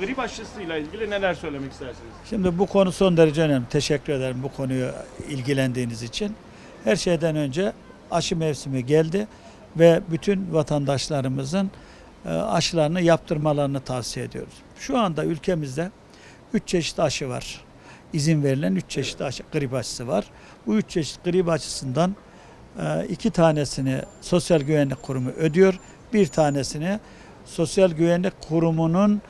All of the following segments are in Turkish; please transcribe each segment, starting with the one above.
grip aşısıyla ilgili neler söylemek istersiniz? Şimdi bu konu son derece önemli. Teşekkür ederim bu konuyu ilgilendiğiniz için. Her şeyden önce aşı mevsimi geldi ve bütün vatandaşlarımızın e, aşılarını yaptırmalarını tavsiye ediyoruz. Şu anda ülkemizde 3 çeşit aşı var. İzin verilen 3 çeşit aşı, grip aşısı var. Bu 3 çeşit grip aşısından e, iki tanesini Sosyal Güvenlik Kurumu ödüyor. Bir tanesini Sosyal Güvenlik Kurumu'nun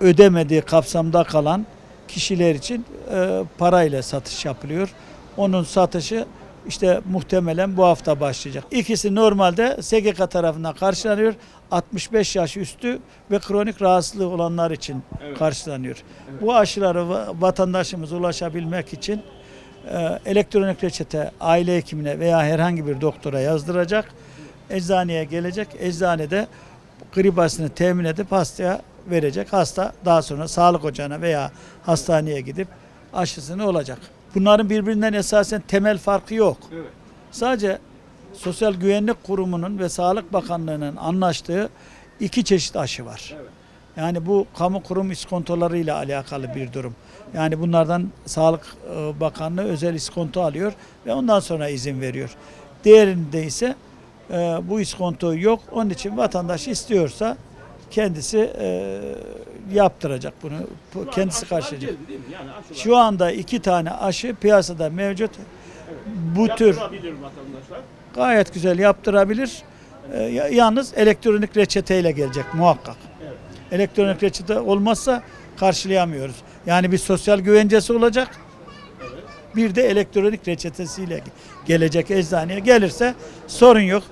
ödemediği kapsamda kalan kişiler için e, parayla satış yapılıyor. Onun satışı işte muhtemelen bu hafta başlayacak. İkisi normalde SGK tarafından karşılanıyor. 65 yaş üstü ve kronik rahatsızlığı olanlar için Evet. karşılanıyor. Bu aşıları va- vatandaşımız ulaşabilmek için e, elektronik reçete aile hekimine veya herhangi bir doktora yazdıracak. Eczaneye gelecek. Eczanede grip aşısını temin edip hastaya verecek. Hasta daha sonra sağlık ocağına veya hastaneye gidip aşısını olacak. Bunların birbirinden esasen temel farkı yok. Evet. Sadece Sosyal Güvenlik Kurumu'nun ve Sağlık Bakanlığı'nın anlaştığı iki çeşit aşı var. Evet. Yani bu kamu kurum iskontolarıyla alakalı bir durum. Yani bunlardan Sağlık e, Bakanlığı özel iskonto alıyor ve ondan sonra izin veriyor. Diğerinde ise e, bu iskonto yok. Onun için vatandaş istiyorsa kendisi e, yaptıracak bunu. Bu Kendisi karşılayacak. Şu anda iki tane aşı piyasada mevcut. Bu tür gayet güzel yaptırabilir. E, ya- yalnız elektronik reçeteyle gelecek muhakkak. Elektronik reçete olmazsa karşılayamıyoruz. Yani bir sosyal güvencesi olacak. Bir de elektronik reçetesiyle gelecek eczaneye gelirse sorun yok.